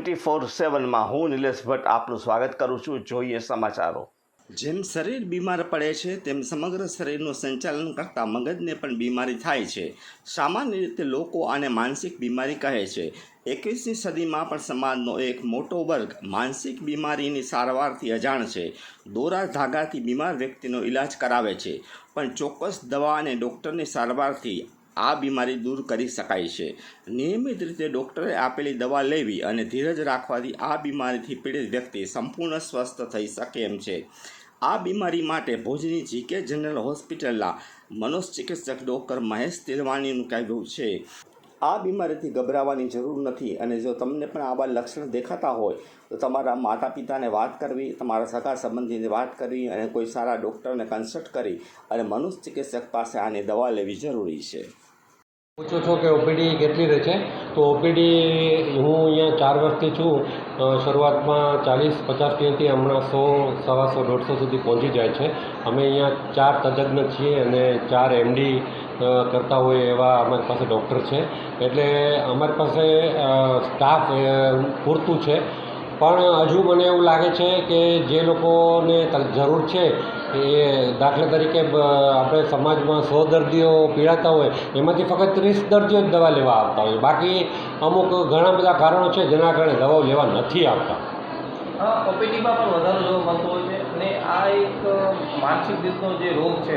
Twenty four સેવનમાં હું નિલેશ ભટ્ટ આપનું સ્વાગત કરું છું. જોઈએ સમાચારો. જેમ શરીર બીમાર પડે છે, તેમ સમગ્ર શરીરનું સંચાલન કરતાં મગજને પણ બીમારી થાય છે. સામાન્ય રીતે લોકો આને માનસિક બીમારી કહે છે. એકવીસમી સદીમાં પણ સમાજનો એક મોટો વર્ગ માનસિક બીમારીની સારવારથી અજાણ છે. દોરા ધાગાથી બીમાર વ્યક્તિનો ઈલાજ કરાવે છે. પણ ચોક્કસ દવા અને ડૉક્ટરની સારવારથી આ બીમારી દૂર કરી શકાય છે. નિયમિત રીતે ડૉક્ટરે આપેલી દવા લેવી અને ધીરજ રાખવાથી આ બીમારીથી પીડિત વ્યક્તિ સંપૂર્ણ સ્વસ્થ થઈ શકે એમ છે. આ બીમારી માટે ભુજની જીકે જનરલ હોસ્પિટલના મનોચિકિત્સક ડૉક્ટર મહેશ તિલવાણીનું કહેવું છે. આ બીમારીથી ગભરાવાની જરૂર નથી અને જો તમને પણ આવા લક્ષણ દેખાતા હોય, તો તમારા માતા પિતાને વાત કરવી, તમારા સગા સંબંધીને વાત કરવી અને કોઈ સારા ડૉક્ટરને કન્સલ્ટ કરી અને મનોચિકિત્સક પાસે આની દવા લેવી જરૂરી છે. પૂછો છો કે ઓપીડી કેટલી રહે છે? તો ઓપીડી હું અહીંયા ચાર વર્ષથી છું. શરૂઆતમાં ચાલીસ, પચાસ ટીએમથી હમણાં સો, સવા સો, દોઢસો સુધી પહોંચી જાય છે. અમે અહીંયા ચાર તજજ્ઞ છીએ અને ચાર એમડી કરતા હોય એવા અમારી પાસે ડૉક્ટર છે. એટલે અમારી પાસે સ્ટાફ પૂરતું છે. પણ હજુ મને એવું લાગે છે કે જે લોકોને જરૂર છે એ દાખલા તરીકે આપણે સમાજમાં સો દર્દીઓ પીડાતા હોય, એમાંથી ફક્ત ત્રીસ દર્દીઓ જ દવા લેવા આવતા હોય. બાકી અમુક ઘણા બધા કારણો છે જેના કારણે દવાઓ લેવા નથી આવતા. ઓપીડીમાં પણ વધારો જોવા મળતો હોય છે અને આ એક માનસિક રીતનો જે રોગ છે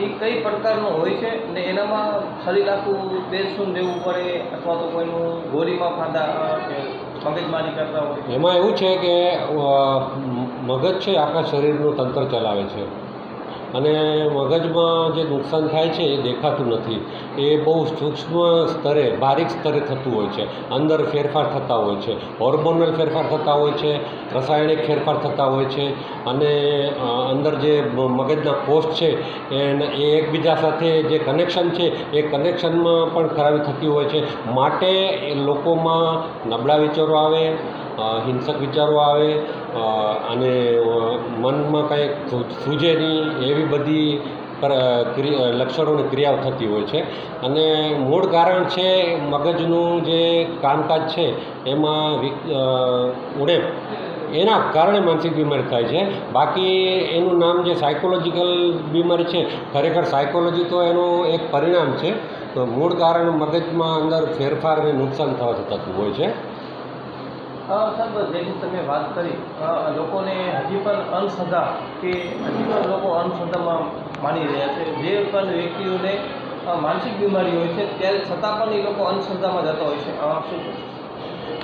એ કઈ પ્રકારનો હોય છે અને એનામાં શરીર આખું બેસું દેવું પડે અથવા તો કોઈનું ગોળીમાં ફાંદા કે મગજમારી કરતા હોય. એમાં એવું છે કે મગજ છે આખા શરીરનું તંત્ર ચલાવે છે. અને મગજમાં જે નુકસાન થાય છે એ દેખાતું નથી. એ બહુ સૂક્ષ્મ સ્તરે, બારીક સ્તરે થતું હોય છે. અંદર ફેરફાર થતા હોય છે. હોર્મોનલ ફેરફાર થતા હોય છે. રાસાયણિક ફેરફાર થતા હોય છે. અને અંદર જે મગજના પોસ્ટ છે, એને એ એકબીજા સાથે જે કનેક્શન છે, એ કનેક્શનમાં પણ ખરાબી થતી હોય છે. માટે લોકોમાં નબળા વિચારો આવે હિંસક વિચારો આવે અને મનમાં કંઈક સૂજે નહીં એવી બધી લક્ષણોની ક્રિયાઓ થતી હોય છે. અને મૂળ કારણ છે મગજનું જે કામકાજ છે, એમાં ઉડે. એના કારણે માનસિક બીમારી થાય છે. બાકી એનું નામ જે સાયકોલોજીકલ બીમારી છે, ખરેખર સાયકોલોજી તો એનું એક પરિણામ છે. તો મૂળ કારણ મગજમાં અંદર ફેરફાર અને નુકસાન થવાથી થતું હોય છે. સાહેબ, જેની તમે વાત કરી લોકોને હજી પણ અંધશ્રદ્ધા કે હજી પણ લોકો અંધશ્રદ્ધામાં માની રહ્યા છે. જે પણ વ્યક્તિઓને માનસિક બીમારી હોય છે, ત્યારે છતાં પણ એ લોકો અંધશ્રદ્ધામાં જતા હોય છે?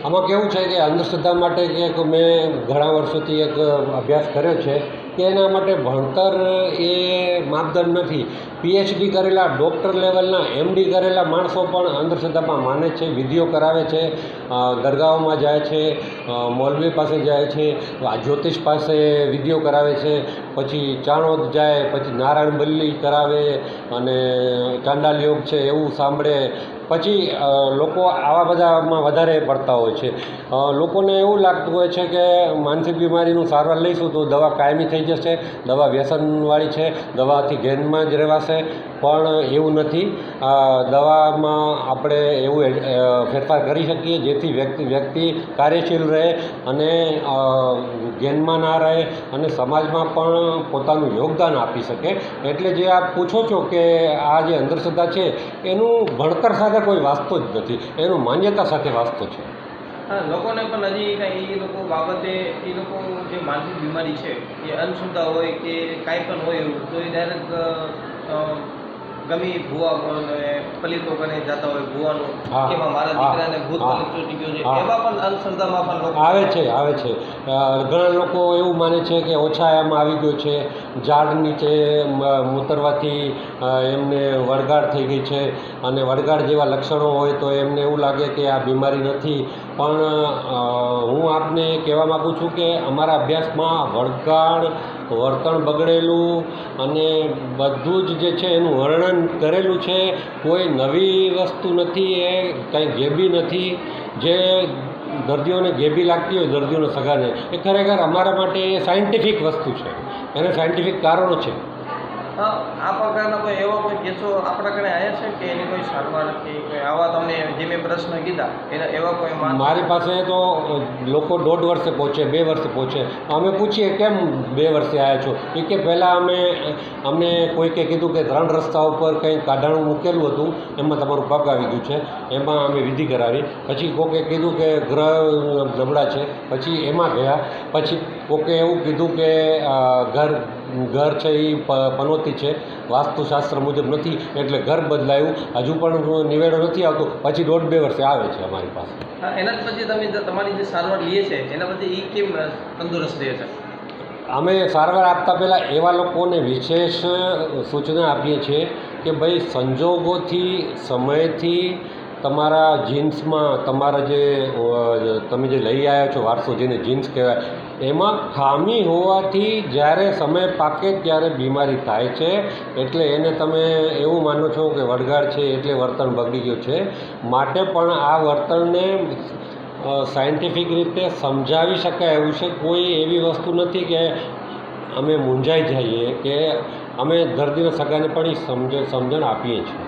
આમાં કેવું છે કે અંધશ્રદ્ધા માટે કે મેં ઘણા વર્ષોથી એક અભ્યાસ કર્યો છે કે એના માટે ભણતર એ માપદંડ નથી. પીએચડી કરેલા ડૉક્ટર લેવલના એમડી કરેલા માણસો પણ અંધશ્રદ્ધામાં માને છે, વિધિઓ કરાવે છે દરગાહોમાં જાય છે મૌલવી પાસે જાય છે જ્યોતિષ પાસે વિધિઓ કરાવે છે, પછી ચાણોદ જાય, પછી નારાયણ બલ્લી કરાવે અને ચાંડાલ યોગ છે એવું સાંભળે પછી લોકો આવા બધામાં વધારે પડતા હોય છે. લોકોને એવું લાગતું હોય છે કે માનસિક બીમારીનું સારવાર લઈશું તો દવા કાયમી થઈ જશે, દવા વ્યસનવાળી છે, દવાથી ગેનમાં જ રહેવાશે, પણ એવું નથી. દવામાં આપણે એવું ફેરફાર કરી શકીએ જેથી વ્યક્તિ વ્યક્તિ કાર્યશીલ રહે અને ગેનમાં ના રહે અને સમાજમાં પણ પોતાનું યોગદાન આપી શકે. એટલે જે આપ પૂછો છો કે આ જે અંધશ્રદ્ધા છે, એનું ભણતર સાથે કોઈ વાસ્તો જ નથી. એનું માન્યતા સાથે વાસ્તો છે. હા, લોકોને પણ હજી કાંઈ એ લોકો બાબતે, એ લોકો જે માનસિક બીમારી છે, એ અંધશ્રદ્ધા હોય કે કાંઈ પણ હોય એવું, તો એ ડાયરેક્ટ ગમે ભૂવા પલિતો કરીને જતા હોય ભૂવાનું. કે મારા દીકરાને ભૂત પલિતો ટીક્યો છે. એવા પણ અંધશ્રદ્ધામાં પણ લોકો આવે છે આવે છે. ઘણા લોકો એવું માને છે કે ઓછાયામાં આવી ગયો છે. ઝાડ નીચે મૂતરવાથી એમને વળગાડ થઈ ગઈ છે. અને વળગાડ જેવા લક્ષણો હોય તો એમને એવું લાગે કે આ બીમારી નથી. પણ હું આપને કહેવા માગું છું કે અમારા અભ્યાસમાં વળગાડ વર્તન બગડેલું અને બધું જ જે છે એનું વર્ણન કરેલું છે, કોઈ નવી વસ્તુ નથી, એ કંઈ ગેબી નથી. જે દર્દીઓને ગેબી લાગતી હોય, દર્દીઓને સગાને એ ખરેખર અમારા માટે સાયન્ટિફિક વસ્તુ છે. એને સાયન્ટિફિક કારણો છે. આ પ્રકારના કોઈ એવા કોઈ કેસો આપણા કને આવ્યા છે કે એની કોઈ સારવાર કે કોઈ આવા તમને જે મેં પ્રશ્ન કીધા, એના એવા કોઈ મારી પાસે તો લોકો દોઢ વર્ષે પહોંચે, બે વર્ષે પહોંચે. અમે પૂછીએ કેમ બે વર્ષે આવ્યા છો? એ કે પહેલાં અમે અમને કોઈકે કીધું કે ત્રણ રસ્તા ઉપર કંઈ કાઢાણું મૂકેલું હતું, એમાં તમારું પગ આવી ગયું છે. એમાં અમે વિધિ કરાવી. પછી કોકે કીધું કે ગ્રહ નબળા છે. પછી એમાં ગયા. પછી કોકે એવું કીધું કે ઘર ઘર છે એ પ- પનોતી છે. વાસ્તુશાસ્ત્ર મુજબ નથી એટલે ઘર બદલાયું. હજુ પણ નિવેડો નથી આવતો. પછી દોઢ બે વર્ષે આવે છે અમારી પાસે. એના પછી તમે તમારી જે સારવાર લઈએ છે એના પછી એ કેમ તંદુરસ્ત રહે છે? અમે સારવાર આપતા પહેલાં એવા લોકોને વિશેષ સૂચના આપીએ છીએ કે ભાઈ સંજોગોથી સમયથી તમારા જીન્સમાં તમારા જે તમે જે લઈ આવ્યા છો વારસો જેને જીન્સ કહેવાય એમાં ખામી હોવાથી જ્યારે સમય પાકે ત્યારે બીમારી થાય છે, એટલે એને તમે એવું માનો છો કે વળગાડ છે એટલે વર્તન બગડી ગયું છે. માટે પણ આ વર્તનને સાયન્ટિફિક રીતે સમજાવી શકાય એવું છે. કોઈ એવી વસ્તુ નથી કે અમે મૂંઝાઈ જઈએ કે અમે દર્દીના સગાને પણ એ સમજ, સમજણ આપીએ છીએ.